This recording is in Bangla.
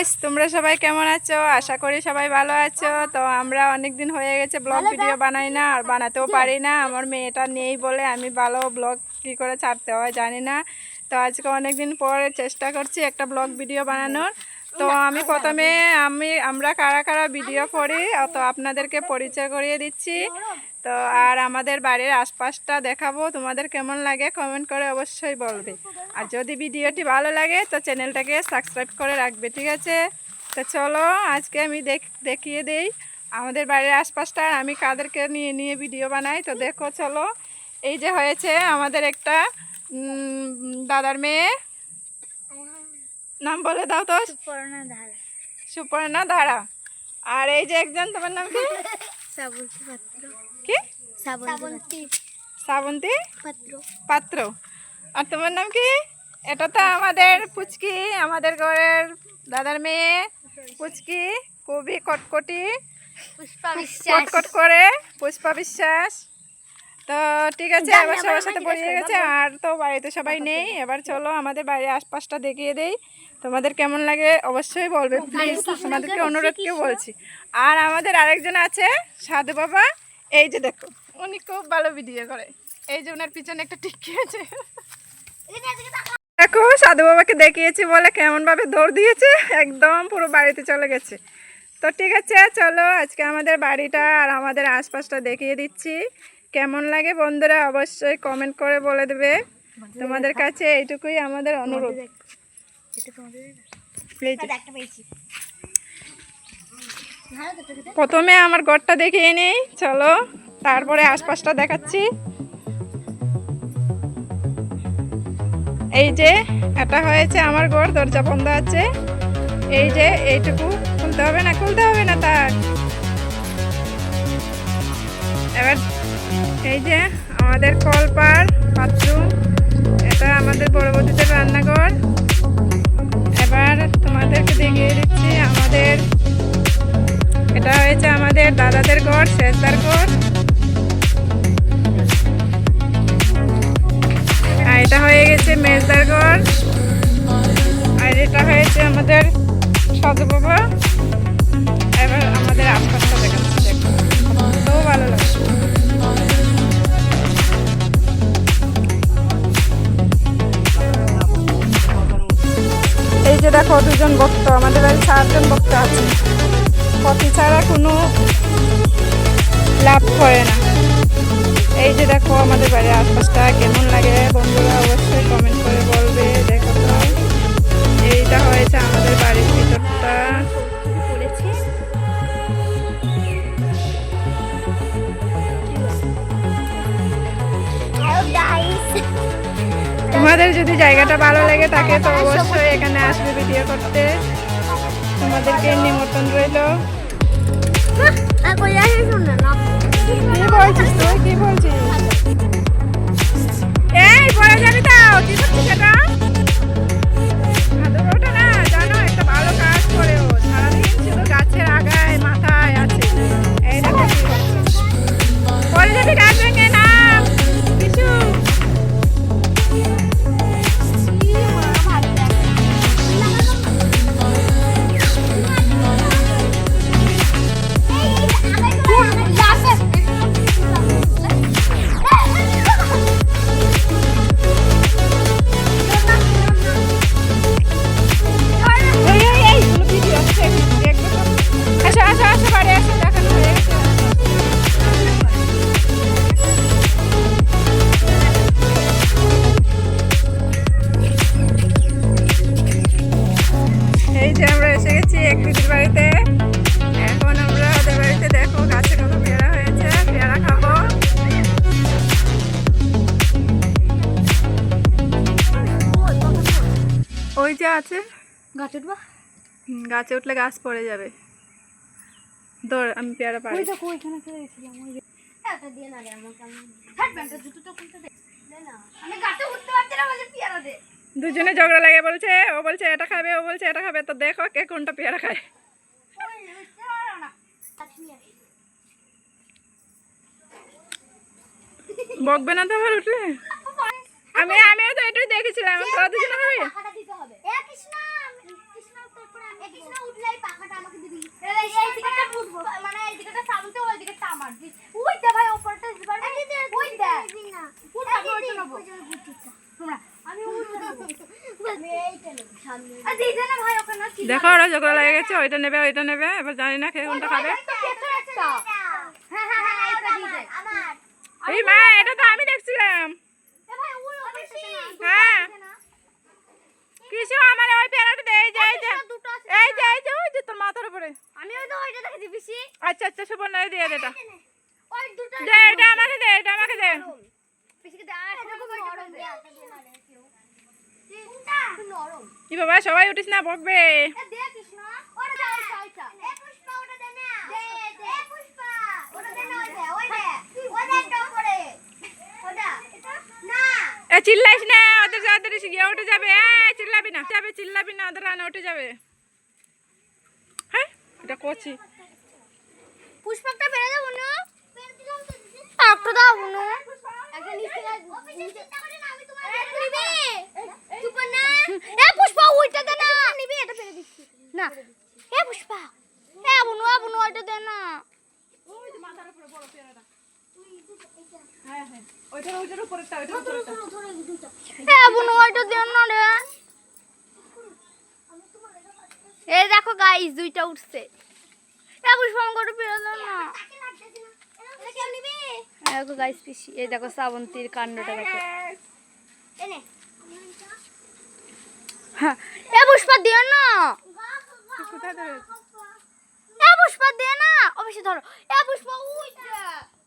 গাইস তোমরা সবাই কেমন আছো? আশা করি সবাই ভালো আছো। তো আমরা অনেক দিন হয়ে গেছে ব্লগ ভিডিও বানাই না আর বানাতেও পারি না। আমার মেয়েটা নেই বলে আমি ভালো ব্লগ কী করে ছাড়তে হয় জানি না। তো আজকে অনেক দিন পরে চেষ্টা করছি একটা ব্লগ ভিডিও বানানোর। তো আমি প্রথমে আমি আমরা কারা কারা ভিডিও করি তো আপনাদেরকে পরিচয় করিয়ে দিচ্ছি। তো আর আমাদের বাড়ির আশপাশটা দেখাবো। তোমাদের কেমন লাগে কমেন্ট করে অবশ্যই বলবে। আর যদি ভিডিওটি ভালো লাগে তো চ্যানেলটাকে সাবস্ক্রাইব করে রাখবে ঠিক আছে? তো চলো আজকে আমি দেখ দেখিয়ে দেই। আমাদের বাড়ির আশপাশটা আর আমি কাদেরকে নিয়ে নিয়ে ভিডিও বানাই। তো দেখো চলো। এই যে হয়েছে আমাদের একটা দাদার মেয়ে। নাম বলে দাও তো। করোনা ধারা। সুপর্ণা ধারা। আর এই যে একজন তোমার নাম কি? শ্রাবন্তী পাত্র শ্রাবন্তী পাত্র। পাত্র। আর তোমার নাম কি? এটা তো আমাদের পুচকি আমাদের ঘরের দাদার মেয়ে। পুচকি খুবই কটকটি। পুষ্পা কটকট করে পুষ্পা বিশ্বাস। তো ঠিক আছে এবার সবার সাথে পড়িয়ে গেছে। আর তো বাড়িতে সবাই নেই। এবার চলো আমাদের বাড়ির আশপাশটা দেখিয়ে দেই। তোমাদের কেমন লাগে অবশ্যই বলবে। প্লিজ তোমাদেরকে অনুরোধ কেউ বলছি। আর আমাদের আরেকজন আছে সাধু বাবা। এই যে দেখো। উনি খুব ভালো ভিডিও করে। এই যে ওনার পিছনে একটা টিকি আছে দেখো, সাধু বাবাকে দেখিয়েছি বলে কেমন ভাবে দৌড় দিয়েছে, একদম পুরো বাড়িতে চলে গেছে। তো ঠিক আছে, চলো আজকে আমাদের বাড়িটা আর আমাদের আশপাশটা দেখিয়ে দিচ্ছি। কেমন লাগে বন্ধুরা অবশ্যই কমেন্ট করে বলে দেবে। তোমাদের কাছে এইটুকুই আমাদের অনুরোধ। প্রথমে আমার ঘরটা দেখিয়ে নেই, চলো। তারপরে আশপাশটা দেখাচ্ছি। এই যে, এটা হয়েছে আমার ঘর, দরজা বন্ধ আছে। এই যে, এইটুকু খুলতে হবে না, খুলতে হবে না তার। এবার এই যে, আমাদের কলপার গেছে ঘর আর এটা হয়েছে আমাদের সাধু এবার আমাদের আশপাশটা দেখাচ্ছি দেখো তো ভালো লাগছে। এই যে দেখো, দুজন ভক্ত, আমাদের বাড়ি চারজন ভক্ত আছে। কফি ছাড়া কোনো লাভ করে না। এই যে দেখো আমাদের বাড়ির আশপাশটা, কেমন লাগে বন্ধুরা অবশ্যই কমেন্ট করে বলবে, দেখো তো। এইটা হয়েছে আমাদের বাড়ির ভিতরটা। তোমাদের যদি জায়গাটা ভালো লাগে তাকে তো অবশ্যই এখানে আসবে ভিডিও করতে। তোমাদেরকে নিমন্ত্রণ রইল। কি বলছিস তুই? কি বলছিস? এই পরে যাবি তো? কি করছিস এটা? যে আছে? গাছ উঠবা? গাছে উঠলে গাছ পড়ে যাবে। দৌড় আমি পেয়ারা দেখো ওইখানে ফেলে গেছিলাম ওই যে এটা দিয়ে না রে আমাকে আমি হাট প্যান্টটা জুতোটা খুলতে দে। না। আমি গাছে উঠতে পারছি না বলে পিয়ারা দে। দুজনে ঝগড়া লাগে বলছে ও বলছে এটা খাবে ও বলছে এটা খাবে তো দেখো কে কোনটা পেয়ারা খায়। বকবে না তো আবার উঠলে? আমি আমিও তো এটাই দেখেছিলাম তো দুজনে খাবে টাকাটা দিতে হবে এ কৃষ্ণা কৃষ্ণা তারপরে আমি কৃষ্ণ উঠলে এই পাখাটা আমাকে দিবি এই এই দিকটা উঠবো মানে এই দিকটা সামনে ওই দিকটা আমার দি ওই দে ভাই উপরটা দিতে পারবি ওই দে উঠ আমি ওইটা নেব তোমরা আমি উঠবো আমি এইটা নেব সামনে আ দিই দে না ভাই ওখানে চিল্লা দেখো ওরা ঝগড়া লেগে গেছে ওইটা নেবে ওইটা নেবে এবার জানি না কে কোনটা খাবে। এই মা এটা তো আমি দেখছিলাম। হ্যাঁ। কিছু আমার ওই পেয়ারাটা দে এই যে এই যে দুটো এই যে এই যে ওই যে তোর মাথার উপরে। আমি ওই তো ওইটা দেখে দিবিছি আচ্ছা আচ্ছা সুবর্ণ দিয়ে দে এটা। দে এটা আমাকে দে এটা আমাকে দে। কি বাবা সবাই উঠিস না বকবে। চিল্লাইস না ওদের ওদের গিয়ে উঠে যাবে। এ চিল্লাবি না যাবে চিল্লাবি না ওদের রান্না উঠে যাবে। হ্যাঁ এটা করছি। পুষ্পকটা বেরে দাও না একটা দাও না একটা নিচে নিচে আমি তোমার নিবি। তুই এ পুষ্পা ওইটা দে না। নিবি এটা ফেলে দিচ্ছি। না। এ পুষ্পা। এ বুনু এ বুনু ওইটা দে না। হ্যাঁ হ্যাঁ। ওইটার ওইটার উপরেরটা ওইটার উপরেরটা। এ বুনু ওইটা দে না রে। এই দেখো গাইস দুইটা উঠছে। এ পুষ্পা আমাকে ওটা ফেলে দাও না। দেখো গাইস পিসি এই দেখো শ্রাবন্তীর কাণ্ডটা দেখো। হ্যাঁ, এ পুষ্পা দিও না। কোথায় ধরে এ পুষ্পা দিয়ে না। অবশ্যই ধরো। এ পুষ্পা উই দে উই দে উই দে